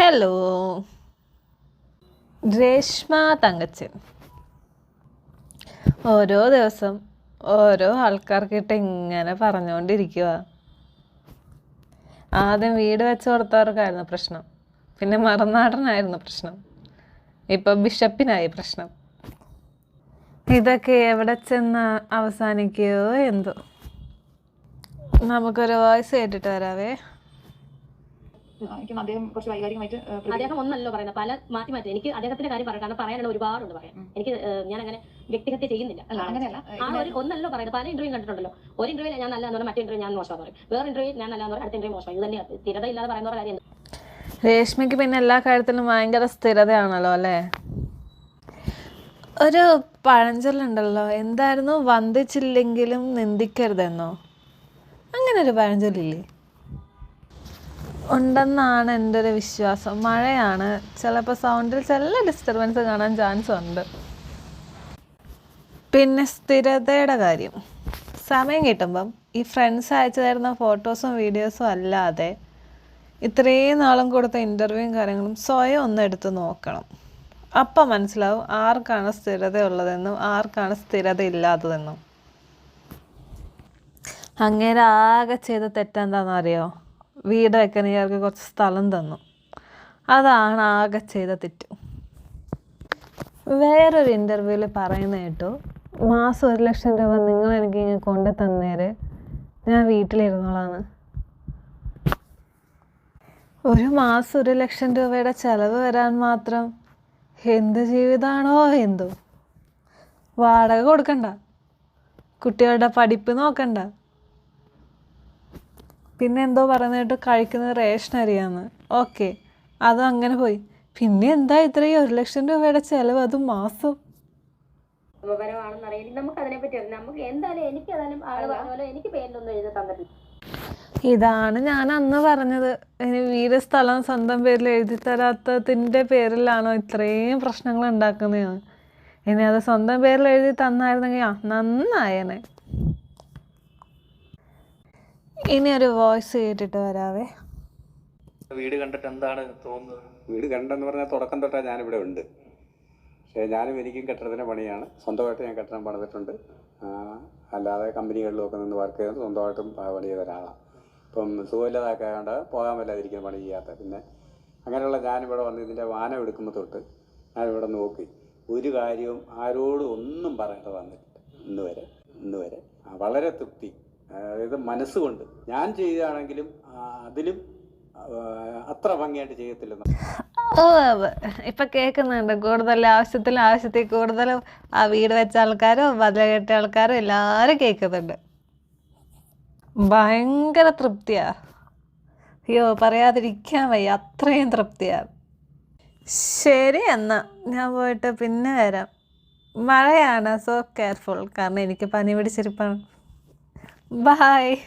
Hello Reshma Thankachan. ഓരോ ദിവസം ഓരോ ആൾക്കാർക്കിട്ട് ഇങ്ങനെ പറഞ്ഞുകൊണ്ടിരിക്കുക ആദ്യം വീട് വെച്ച് കൊടുത്തവർക്കായിരുന്നു പ്രശ്നം. പിന്നെ മറുനാടനായിരുന്നു പ്രശ്നം. ഇപ്പൊ ബിഷപ്പിനായി പ്രശ്നം. ഇതൊക്കെ എവിടെ ചെന്ന് അവസാനിക്കുകയോ എന്തോ. നമുക്കൊരു വോയിസ് കേട്ടിട്ട് വരാവേ. എനിക്ക് അദ്ദേഹം കുറച്ച് വൈകാരികമായിട്ട് അദ്ദേഹം ഒന്നല്ലോ പറയുന്നത്. പല മാറ്റി മാറ്റി എനിക്ക് അദ്ദേഹത്തിന്റെ കാര്യം പറയാം. കാരണം പറയാനുള്ള ഒരുപാടുണ്ട് പറയാം എനിക്ക് ഞാൻ അങ്ങനെ വ്യക്തിഹത്യ ചെയ്യുന്നില്ല. അങ്ങനെയല്ല. ആ ഒരു ഒന്നല്ലോ പറയുന്നത്. പല ഇന്റർവ്യൂ കണ്ടിട്ടുണ്ടല്ലോ. ഒരു ഇന്റർവ്യൂ ഞാൻ നല്ലതെന്ന് പറയും മറ്റേ ഇന്റർവ്യൂ ഞാൻ മോശം പറയും. വേറെ ഇന്റർവ്യൂ ഞാൻ നല്ലതെന്ന് പറയും അടുത്ത ഇന്റർവ്യൂ മോശം ഇത് തന്നെയാണ് സ്ഥിരത ഇല്ലാതെ പറയുന്ന കാര്യം? രേഷ്മയ്ക്ക് പിന്നെ എല്ലാ കാര്യത്തിലും ഭയങ്കര സ്ഥിരതയാണല്ലോ അല്ലേ? ഒരു പഴഞ്ചൊല്ലുണ്ടല്ലോ. എന്തായിരുന്നു? വന്ദിച്ചില്ലെങ്കിലും നിന്ദിക്കരുതെന്നോ? അങ്ങനെ ഒരു പഴഞ്ചൊല്ലില്ലേ? ഉണ്ടെന്നാണ് എന്റെ ഒരു വിശ്വാസം. മഴയാണ്. ചിലപ്പോൾ സൗണ്ടിൽ ചില ഡിസ്റ്റർബൻസ് കാണാൻ ചാൻസ് ഉണ്ട്. പിന്നെ സ്ഥിരതയുടെ കാര്യം. സമയം കിട്ടുമ്പം ഈ ഫ്രണ്ട്സ് അയച്ചു തരുന്ന ഫോട്ടോസും വീഡിയോസും അല്ലാതെ ഇത്രയും നാളും കൊടുത്ത ഇന്റർവ്യൂവും കാര്യങ്ങളും സ്വയം ഒന്ന് എടുത്ത് നോക്കണം. അപ്പം മനസ്സിലാവും ആർക്കാണ് സ്ഥിരത ഉള്ളതെന്നും ആർക്കാണ് സ്ഥിരത ഇല്ലാത്തതെന്നും അങ്ങനെ ആകെ ചെയ്ത തെറ്റെന്താണെന്ന് അറിയോ വീട് വയ്ക്കാൻ ഇയാൾക്ക് കുറച്ച് സ്ഥലം തന്നു. അതാണ് ആകെ ചെയ്ത തെറ്റ്. വേറൊരു ഇന്റർവ്യൂവിൽ പറയുന്ന കേട്ടു മാസം ഒരു ലക്ഷം രൂപ നിങ്ങൾ എനിക്ക് ഇങ്ങനെ കൊണ്ടു തന്നേര്. ഞാൻ വീട്ടിലിരുന്നോളാണ് ഒരു മാസം ഒരു ലക്ഷം രൂപയുടെ ചെലവ് വരാൻ മാത്രം എന്ത് ജീവിതമാണോ എന്തോ? വാടക കൊടുക്കണ്ട. കുട്ടികളുടെ പഠിപ്പ് നോക്കണ്ട. പിന്നെ എന്തോ പറയുന്നതായിട്ട് കഴിക്കുന്നത് റേഷൻ അരിയാന്ന്. ഓക്കെ അതും അങ്ങനെ പോയി. പിന്നെ എന്താ ഇത്രയും ഒരു ലക്ഷം രൂപയുടെ ചെലവ് അത് മാസം? നമുക്ക് അതിനെ പറ്റി നമുക്ക് എന്തായാലും എനിക്ക് ഏതായാലും ആൾ പറഞ്ഞ പോലെ എനിക്ക് പേരിലൊന്നും എഴുതി തന്നിട്ടില്ല. ഇതാണ് ഞാൻ അന്ന് പറഞ്ഞത്. ഇനി വീട് സ്ഥലം സ്വന്തം പേരിൽ എഴുതി തരാത്തതിന്റെ പേരിലാണോ ഇത്രയും പ്രശ്നങ്ങൾ ഉണ്ടാക്കുന്നതെന്ന്. ഇനി അത് സ്വന്തം പേരിൽ എഴുതി തന്നായിരുന്നെങ്കിൽ ആ നന്നായേനെ. ഇനി ഒരു വോയിസ് കേട്ടിട്ട് വരാവേ. വീട് കണ്ടിട്ട് എന്താണ് തോന്നുന്നത്? വീട് കണ്ടെന്ന് പറഞ്ഞാൽ തുടക്കം തൊട്ടാ ഞാനിവിടെ ഉണ്ട്. പക്ഷേ ഞാനും എനിക്കും കെട്ടിടത്തിന്റെ പണിയാണ്. സ്വന്തമായിട്ട് ഞാൻ കെട്ടിടം പണിതിട്ടുണ്ട്. അല്ലാതെ കമ്പനികളിലും ഒക്കെ നിന്ന് വർക്ക് ചെയ്ത് സ്വന്തമായിട്ടും പണി ചെയ്ത ഒരാളാണ് ഇപ്പം സുഖമില്ലാതാക്കാണ്ട് പോകാൻ പറ്റാതിരിക്കുന്ന പണി ചെയ്യാത്ത. പിന്നെ അങ്ങനെയുള്ള ഞാനിവിടെ വന്ന് ഇതിന്റെ വാനം എടുക്കുമ്പോൾ തൊട്ട് ഞാനിവിടെ നോക്കി. ഒരു കാര്യവും ആരോടും ഒന്നും പറയാതെ വന്നിട്ടില്ല. ഇന്ന് വരെ ഇന്ന് വരെ ആ, വളരെ തൃപ്തി. അതായത് മനസ്സുകൊണ്ട് ഞാൻ ചെയ്യുകയാണെങ്കിലും അതിലും അത്ര ഭംഗിയായിട്ട് ചെയ്യത്തില്ലെന്ന്. ഇപ്പൊ കേൾക്കുന്നുണ്ട് കൂടുതൽ ആവശ്യത്തിൽ ആവശ്യത്തിൽ കൂടുതലും ആ വീട് വെച്ച ആൾക്കാരും ബദല കെട്ടിയ ആൾക്കാരും എല്ലാവരും കേൾക്കുന്നുണ്ട്. ഭയങ്കര തൃപ്തിയാ. അയ്യോ പറയാതിരിക്കാൻ വയ്യ. അത്രയും തൃപ്തിയാ. ശരി എന്നാ ഞാൻ പോയിട്ട് പിന്നെ വരാം. മഴയാണ് സോ കെയർഫുൾ കാരണം എനിക്ക് പനി പിടിച്ചിരിപ്പാണ് Bye.